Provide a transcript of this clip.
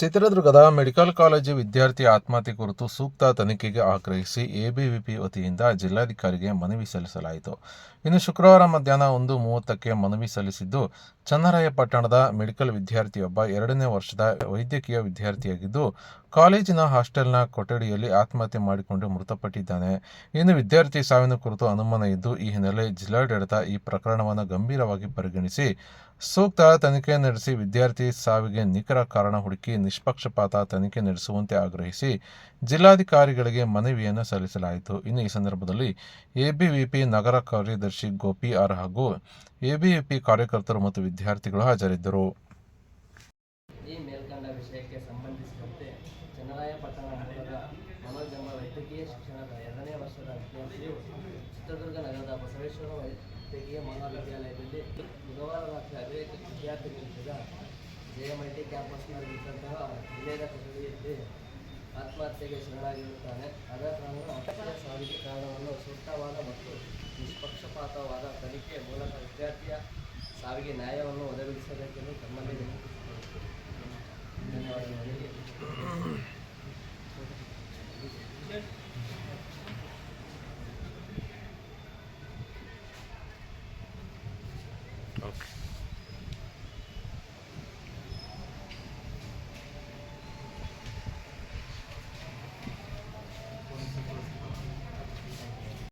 ಚಿತ್ರದುರ್ಗದ medical college ವಿದ್ಯಾರ್ಥಿ ಆತ್ಮಹತ್ಯೆ ಕುರಿತು ಸೂಕ್ತ ತನಿಖೆಗೆ ಆಗ್ರಹಿಸಿ ಎಬಿವಿಪಿ ವತಿಯಿಂದ ಜಿಲ್ಲಾಧಿಕಾರಿಗೆ ಮನವಿ ಸಲ್ಲಿಸಲಾಯಿತು. ಇನ್ನು ಶುಕ್ರವಾರ ಮಧ್ಯಾಹ್ನ ಒಂದು ಮೂವತ್ತಕ್ಕೆ ಮನವಿ ಸಲ್ಲಿಸಿದ್ದು ಚನ್ನರಾಯಪಟ್ಟಣದ ಮೆಡಿಕಲ್ ವಿದ್ಯಾರ್ಥಿಯೊಬ್ಬ ಎರಡನೇ ವರ್ಷದ ವೈದ್ಯಕೀಯ ವಿದ್ಯಾರ್ಥಿಯಾಗಿದ್ದು, ಕಾಲೇಜಿನ ಹಾಸ್ಟೆಲ್ನ ಕೊಠಡಿಯಲ್ಲಿ ಆತ್ಮಹತ್ಯೆ ಮಾಡಿಕೊಂಡು ಮೃತಪಟ್ಟಿದ್ದಾನೆ. ಇನ್ನು ವಿದ್ಯಾರ್ಥಿ ಸಾವಿನ ಕುರಿತು ಅನುಮಾನ ಇದ್ದು, ಈ ಹಿನ್ನೆಲೆ ಜಿಲ್ಲಾಡಳಿತ ಈ ಪ್ರಕರಣವನ್ನು ಗಂಭೀರವಾಗಿ ಪರಿಗಣಿಸಿ ಸೂಕ್ತ ತನಿಖೆ ನಡೆಸಿ ವಿದ್ಯಾರ್ಥಿ ಸಾವಿಗೆ ನಿಖರ ಕಾರಣ ಹುಡುಕಿ ನಿಷ್ಪಕ್ಷಪಾತ ತನಿಖೆ ನಡೆಸುವಂತೆ ಆಗ್ರಹಿಸಿ ಜಿಲ್ಲಾಧಿಕಾರಿಗಳಿಗೆ ಮನವಿಯನ್ನು ಸಲ್ಲಿಸಲಾಯಿತು. ಇನ್ನು ಈ ಸಂದರ್ಭದಲ್ಲಿ ಎಬಿವಿಪಿ ನಗರ ಕಾರ್ಯದರ್ಶಿ ಗೋಪಿ ಆರ್ ಹಾಗೂ ಎಬಿವಿಪಿ ಕಾರ್ಯಕರ್ತರು ಮತ್ತು ವಿದ್ಯಾರ್ಥಿಗಳು ಹಾಜರಿದ್ದರು. ಮನೋಜ್ ಎಂಬ ವೈದ್ಯಕೀಯ ಶಿಕ್ಷಣದ ಎರಡನೇ ವರ್ಷದ ವಿದ್ಯಾರ್ಥಿಯು ಚಿತ್ರದುರ್ಗ ನಗರದ ಬಸವೇಶ್ವರ ವೈದ್ಯಕೀಯ ಮಹಾವಿದ್ಯಾಲಯದಲ್ಲಿ ಬುಧವಾರ ರಾತ್ರಿ ಅವಿವೇಕ ವಿದ್ಯಾರ್ಥಿಗಳಿಂದ ಜಯಮಲ್ಟಿ ಕ್ಯಾಂಪಸ್ನಲ್ಲಿದ್ದಂತಹ ಜಿಲ್ಲೆಯ ಕೊಠಡಿಯಲ್ಲಿ ಆತ್ಮಹತ್ಯೆಗೆ ಶರಣಾಗಿರುತ್ತಾನೆ ಆದ ಕಾರಣ ಅಪರಾಧ ಸಾವಿಗೆ ಕಾರಣವನ್ನು ಸೂಕ್ತವಾದ ಮತ್ತು ನಿಷ್ಪಕ್ಷಪಾತವಾದ ತನಿಖೆ ಮೂಲಕ ವಿದ್ಯಾರ್ಥಿಯ ಸಾವಿಗೆ ನ್ಯಾಯವನ್ನು Okay.